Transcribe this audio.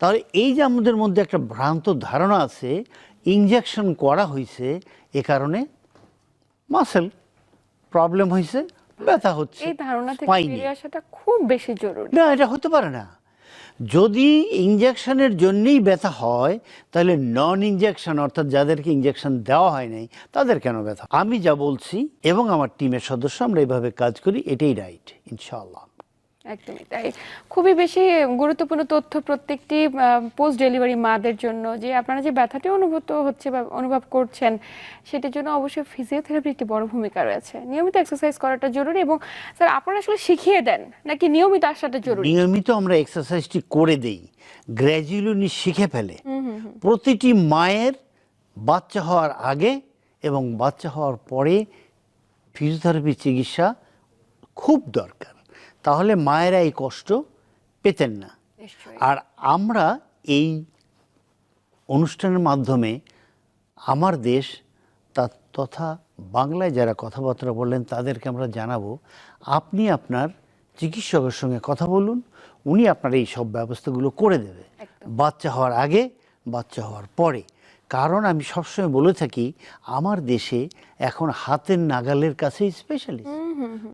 তাহলে এই যে আমাদের মধ্যে একটা ভ্রান্ত ধারণা আছে ইঞ্জেকশন করা হয়েছে এ কারণে মাসেল প্রবলেম হয়েছে ব্যথা হচ্ছে এই ধারণা থেকে বেরিয়ে আসাটা খুব বেশি জরুরি। না এটা হতে পারে না। যদি ইঞ্জেকশনের জন্যই ব্যথা হয় তাহলে নন ইঞ্জেকশন অর্থাৎ যাদেরকে ইঞ্জেকশন দেওয়া হয় নাই তাদের কেন ব্যথা? আমি যা বলছি এবং আমার টিমের সদস্য আমরা এইভাবে কাজ করি এটাই রাইট ইনশাআল্লাহ। একদমই তাই। খুবই বেশি গুরুত্বপূর্ণ তথ্য প্রত্যেকটি পোস্ট ডেলিভারি মাদের জন্য যে আপনারা যে ব্যথাটি অনুভূত হচ্ছে বা অনুভব করছেন সেটার জন্য অবশ্যই ফিজিওথেরাপির একটি বড় ভূমিকা রয়েছে। নিয়মিত এক্সারসাইজ করাটা জরুরি এবং স্যার আপনারা আসলে শিখিয়ে দেন নাকি নিয়মিত আসাটা জরুরি? নিয়মিত আমরা এক্সারসাইজটি করে দেই। গ্র্যাজুয়ালি শিখে ফেলে। প্রতিটি মায়ের বাচ্চা হওয়ার আগে এবং বাচ্চা হওয়ার পরে ফিজিওথেরাপি চিকিৎসা খুব দরকার। তাহলে মায়েরা এই কষ্ট পেতেন না। আর আমরা এই অনুষ্ঠানের মাধ্যমে আমার দেশ তা তথা বাংলায় যারা কথাবার্তা বললেন তাদেরকে আমরা জানাব। আপনি আপনার চিকিৎসকের সঙ্গে কথা বলুন উনি আপনার এই সব ব্যবস্থাগুলো করে দেবে। বাচ্চা হওয়ার আগে বাচ্চা হওয়ার পরে। কারণ আমি সবসময় বলে থাকি আমার দেশে এখন হাতের নাগালের কাছেই স্পেশালিস্ট